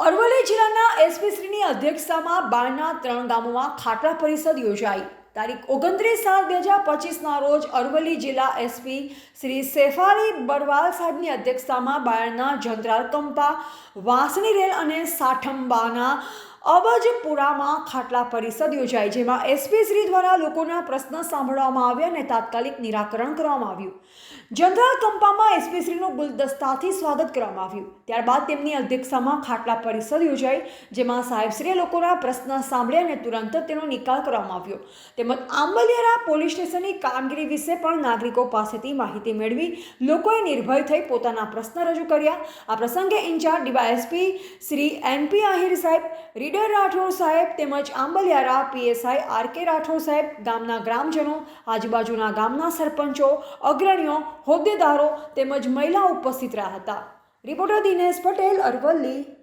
અરવલ્લી જિલ્લાના એસપી શ્રીની અધ્યક્ષતામાં બાળના ત્રણ ગામોમાં ખાટલા પરિષદ યોજાઈ. તારીખ ઓગણત્રીસ સાત બે હજાર પચીસના રોજ અરવલ્લી જિલ્લા એસપી શ્રી સેફાલી બરવાલ સાહેબની અધ્યક્ષતામાં બાયડના જંત્રાલ કંપા વાંસણી રેલ અને સાઠંબાના અબજપુરામાં ખાટલા પરિષદ યોજાઈ, જેમાં એસપી શ્રી દ્વારા લોકોના પ્રશ્ન સાંભળવામાં આવ્યા અને તાત્કાલિક નિરાકરણ કરવામાં આવ્યું. જનરલ કંપામાં એસપી શ્રીનું ગુલદસ્તાથી સ્વાગત કરવામાં આવ્યું. ત્યારબાદ તેમની અધ્યક્ષતામાં ખાટલા પરિષદ યોજાઈ, જેમાં સાહેબશ્રીએ લોકોના પ્રશ્ન સાંભળ્યા અને તુરંત તેનો નિકાલ કરવામાં આવ્યો. તેમજ આંબલિયારા પોલીસ સ્ટેશનની કામગીરી વિશે પણ નાગરિકો પાસેથી માહિતી મેળવી લોકોએ નિર્ભય થઈ પોતાના પ્રશ્ન રજૂ કર્યા. આ પ્રસંગે incharge DYSP Shri NP Ahir સાહેબ રીડર રાઠોડ સાહેબ તેમજ Ambaliyara PSI R K Rathod સાહેબ ગામના ગ્રામજનો, આજુબાજુના ગામના સરપંચો, અગ્રણીઓ, હોદ્દેદારો તેમજ મહિલાઓ ઉપસ્થિત રહ્યા હતા. રિપોર્ટર દિનેશ પટેલ, અરવલ્લી.